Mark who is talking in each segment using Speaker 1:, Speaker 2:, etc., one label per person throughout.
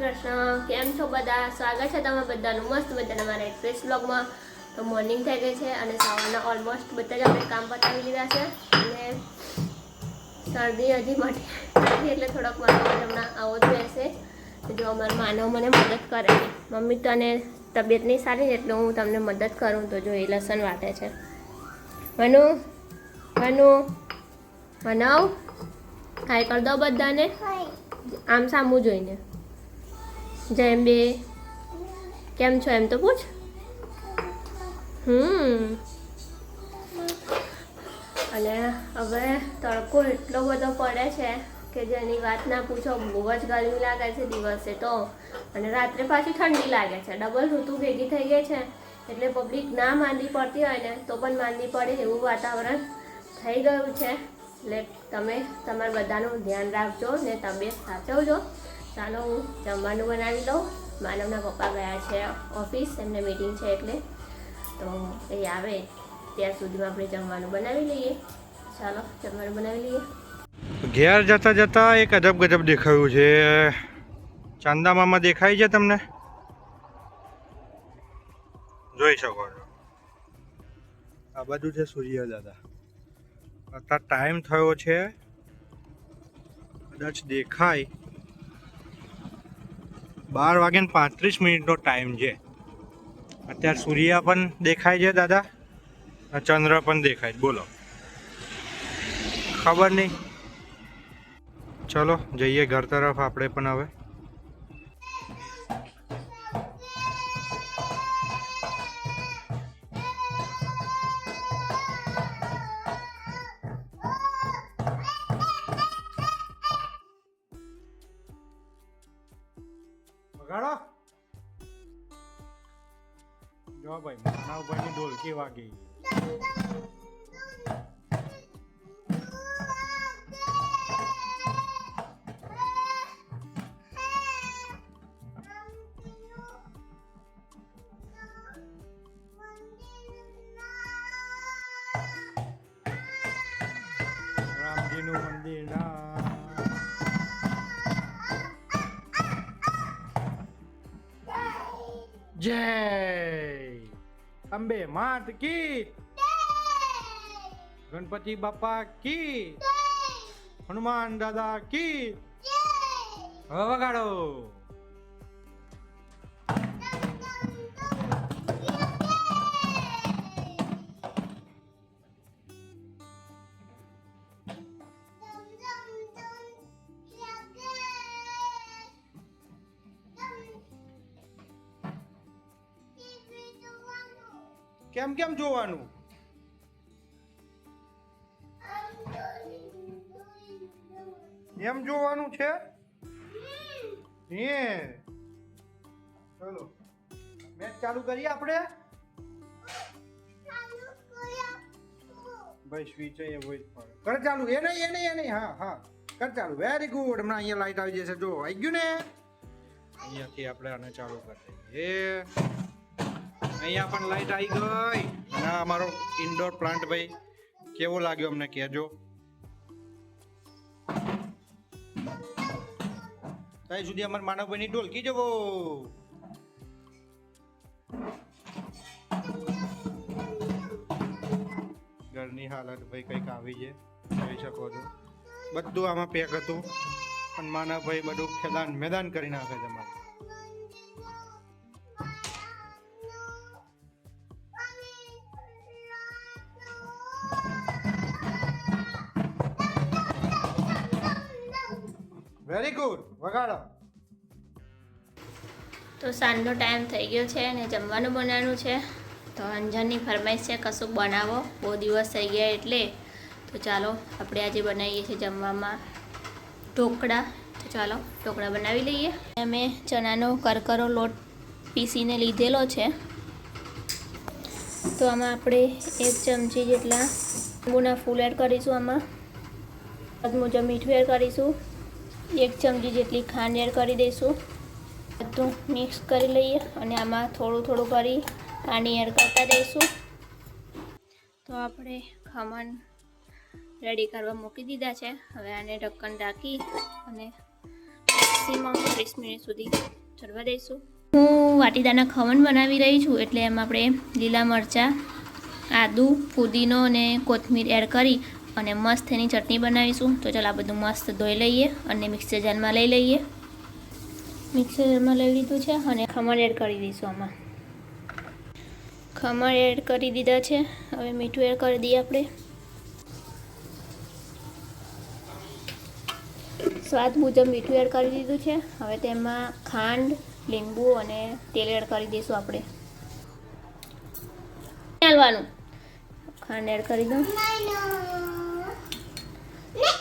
Speaker 1: કૃષ્ણ કેમ છો બધા? સ્વાગત છે તમે બધાનું મસ્ત બધાના મારા એક્સપ્રેસ બ્લોગમાં તો મોર્નિંગ થઈ ગઈ છે અને સવારના ઓલમોસ્ટ બધા જ આપણે કામ પતાવી લીધા છે. અને શરદી હજી મટી એટલે થોડોક મારો અવાજ હમણાં આવો જ રહેશે. જો અમારો માનવ મને મદદ કરે મમ્મી તને તબિયત નહીં સારી ને એટલે હું તમને મદદ કરું. તો જો એ લસણ વાટે છે. મનુ મનુ મનવ હાય કર દો બધાને. આમ સામું જોઈને. જેમ બે કેમ છો એમ તો પૂછ. હમ. અને હવે તડકો એટલો બધો પડે છે કે જેની વાત ના પૂછો, બહુ જ ગરમી લાગે છે દિવસે તો. અને રાત્રે પાછી ઠંડી લાગે છે. ડબલ ઋતુ ભેગી થઈ ગઈ છે. એટલે પબ્લિક ના માંદી પડતી હોય ને, તો પણ માંદી પડે એવું વાતાવરણ થઈ ગયું છે. એટલે તમે તમારા બધાનું ધ્યાન રાખજો ને તબિયત સાચવજો. ચાલો હું જમવાનું બનાવી લઉં. માનવના પપ્પા ગયા છે ઓફિસ, એમને મીટિંગ છે એટલે. તો એ આવે, ત્યાં સુધીમાં આપણે જમવાનું બનાવી લઈએ. ચાલો, જમવાનું બનાવી લઈએ.
Speaker 2: ઘેર જતા જતા એક અજબ ગજબ દેખાયું છે. ચાંદા મામા દેખાય છે તમને? જોઈ શકો છો. આ બાજુ છે સૂર્ય દાદા. અત્યારે ટાઈમ થયો છે. કદાચ દેખાય. બાર વાગે પાંત્રીસ મિનિટનો ટાઈમ છે. અત્યારે સૂર્ય પણ દેખાય છે દાદા ચંદ્ર પણ દેખાય છે. બોલો. ખબર નહીં. ચલો, જઈએ ઘર તરફ આપણે પણ હવે. વગાડો જો ભાઈ માનવ ભાઈની ઢોલકી વાગી રામજીનું મંદિર ના જય અંબે માત કી ગણપતિ બાપા કી હનુમાન દાદા કી વગાડો. કેમ કેમ જોવાનું? એમ જોવાનું છે? હે. ચલો. મેચ ચાલુ કરીએ આપણે? ભાઈ સ્વિચ એ હોય જ પડે કર ચાલુ. એ નહીં એ નહીં એ નહીં. હા હા. કર ચાલુ. વેરી ગુડ હમણાં અહીંયા લાઈટ આવી જશે. જો, આવી ગયું ને? અહીંયાથી આપણે આને ચાલુ કરી દઈએ. અહીંયા પણ લાઈટ આવી ગઈ. આ અમારો ઇન્ડોર પ્લાન્ટ ભાઈ, કેવો લાગ્યો અમને કહેજો. ત્યાં સુધી અમારા માનવભાઈની ઢોલકી જવો ઘરની હાલત ભાઈ કંઈક આવી છે જોઈ શકો છો. બધું આમાં પેક હતું. પણ માનવભાઈ બધું ખેદાન મેદાન કરી નાખે છે અમારે. વેરી ગુડ વગાડો.
Speaker 1: તો સાંજનો ટાઈમ થઈ ગયો છે અને જમવાનું બનાવવાનું છે. તો અંજનની ફરમાઈશ છે કશુંક બનાવો. બહુ દિવસ થઈ ગયા એટલે. તો ચાલો, આપણે આજે બનાવીએ છીએ જમવામાં ઢોકળા. તો ચાલો, ઢોકળા બનાવી લઈએ. અમે ચણાનો કરકરો લોટ પીસીને લીધેલો છે. તો આમાં આપણે એક ચમચી જેટલા લીંબુના ફૂલ એડ કરીશું આમાં. મુજબ મીઠું એડ કરીશું. એક ચમચી જેટલી ખાંડ એડ કરી દઈશું. બધું મિક્સ કરી લઈએ અને આમાં થોડું થોડું કરી પાણી એડ કરતા દઈશું. તો આપણે ખમણ રેડી કરવા મૂકી દીધા છે. હવે આને ઢક્કન ઢાંકી અને મેક્સિમમ ત્રીસ મિનિટ સુધી ચડવા દઈશું. હું વાટીદાના ખમણ બનાવી રહી છું એટલે એમાં આપણે લીલા મરચાં, આદુ, પુદીનો અને કોથમીર એડ કરી અને મસ્ત એની ચટણી બનાવીશું. તો ચાલો આ બધું મસ્ત ધોઈ લઈએ અને મિક્સર જારમાં લઈ લઈએ. મિક્સર જારમાં લઈ લીધું છે અને ખમણ એડ કરી દઈશું આમાં. ખમણ એડ કરી દીધા છે. હવે મીઠું એડ કરી દઈએ આપણે. સ્વાદ મુજબ મીઠું એડ કરી દીધું છે. હવે તેમાં ખાંડ, લીંબુ અને તેલ એડ કરી દઈશું આપણે. ચાલવાનું. ખાંડ એડ કરી દઉં.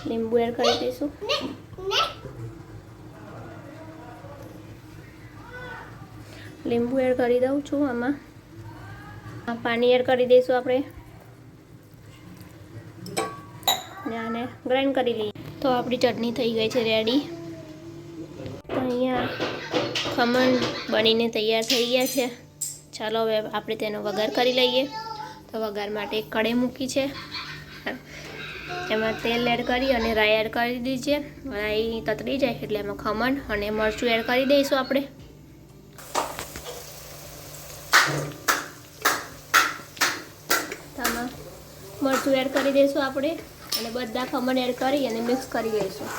Speaker 1: લીંબુ એડ કરી દઈશું. લીંબુ એડ કરી દઉં છું આમાં. પાણી એડ કરી દઈશું આપણે. આને ગ્રાઇન્ડ કરી લઈએ. તો આપણી ચટણી થઈ ગઈ છે રેડી અહીંયા ખમણ બનીને તૈયાર થઈ ગયા છે. ચાલો હવે આપણે તેનો વઘાર કરી લઈએ. તો વઘાર માટે એક કઢાઈ મૂકી છે. એમાં તેલ એડ કરી અને રાઈ એડ કરી દીજે રાઈ તતરી જાય એટલે એમાં ખમણ અને મરચું એડ કરી દઈશું આપણે. આમાં મરચું એડ કરી દઈશું આપણે અને બધા ખમણ એડ કરી અને મિક્સ કરી લઈશું.